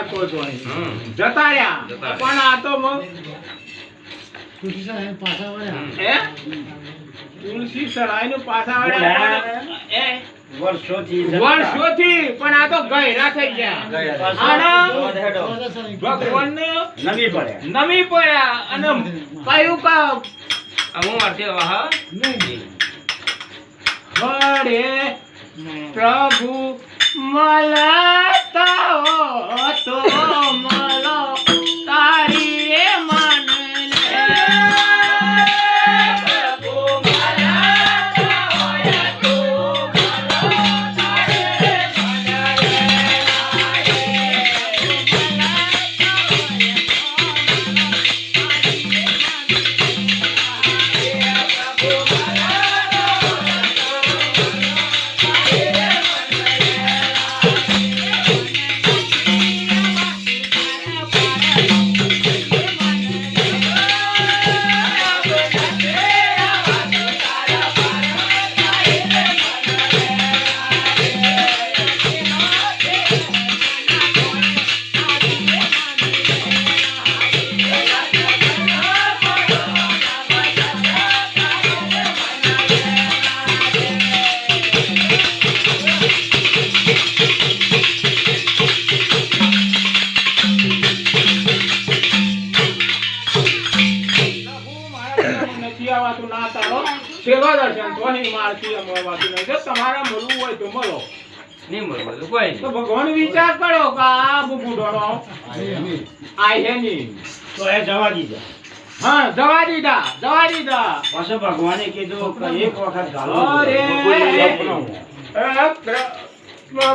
શકો છો જતા રહ્યા. પણ આ તો મ- હમ. હે? પાછા વળ્યા. વર્ષોથી વર્ષોથી પણ આ તો ગયરા થઈ ગયા. આના ભગવાનને નવી નમી પડ્યા. અને કયું કા હું આરતી વાહ. હરે પ્રભુ મળતા હો તો અહીં નહીં. જો તમારે મળવું હોય તો મળો. નહીં મળે કોઈ તો ભગવાન વિચાર કરો કે આ બુબુડોનો આ હે નહીં. તો એ જવા દીધા. હા જવા દીધા જવા દીધા. પાછો ભગવાને કીધું કે એક વખત ગાલો. અરે!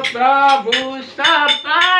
પ્રભુ સપનામ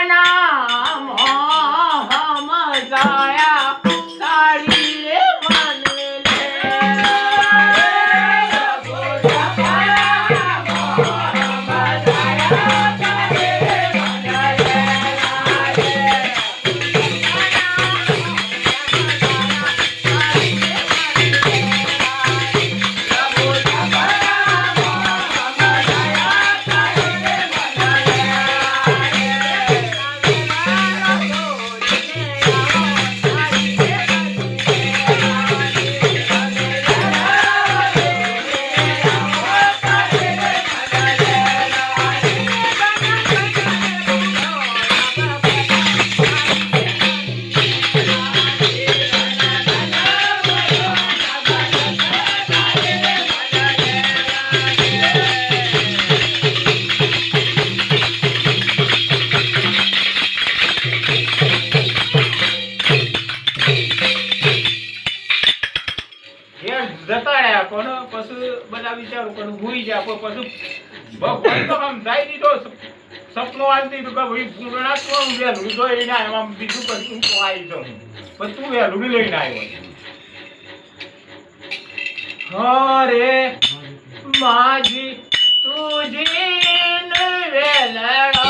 વિચારો કરું ભૂલી ગયા કોઈ પછી ભગવાન તો આમ જાય દીધો સપનો આવી તો કે ભાઈ પૂર્ણાત્મા વહેલું તો એને એમાં બીજું કશું તો આવી જાઉં. પણ તું વહેલું બી લઈને આવ્યો હરે માજી તુજી વેલડો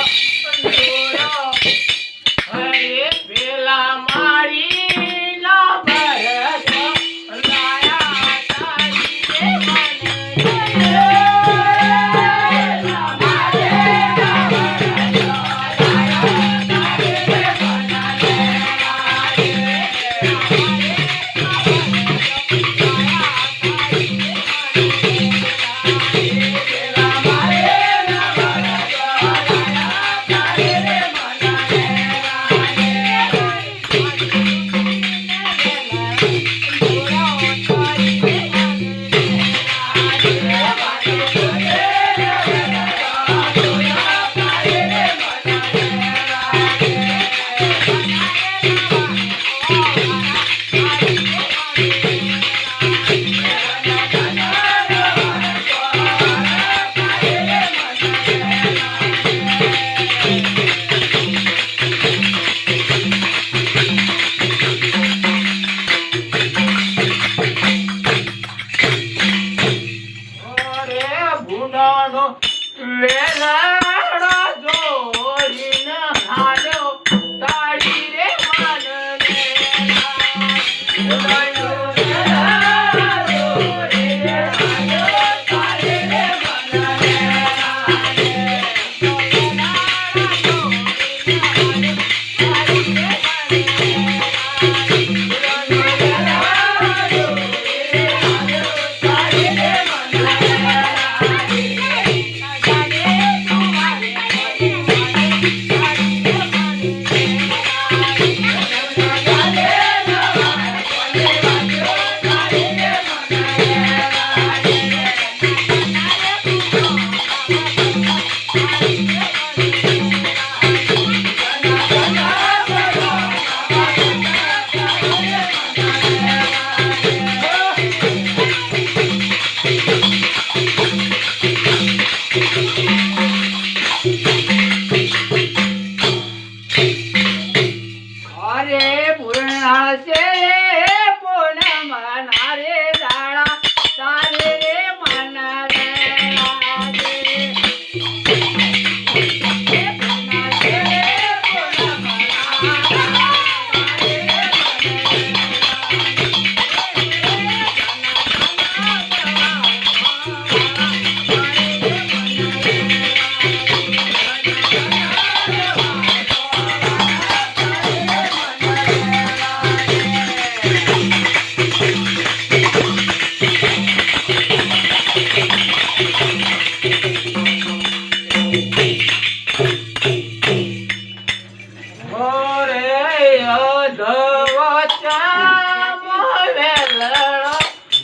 Thank you.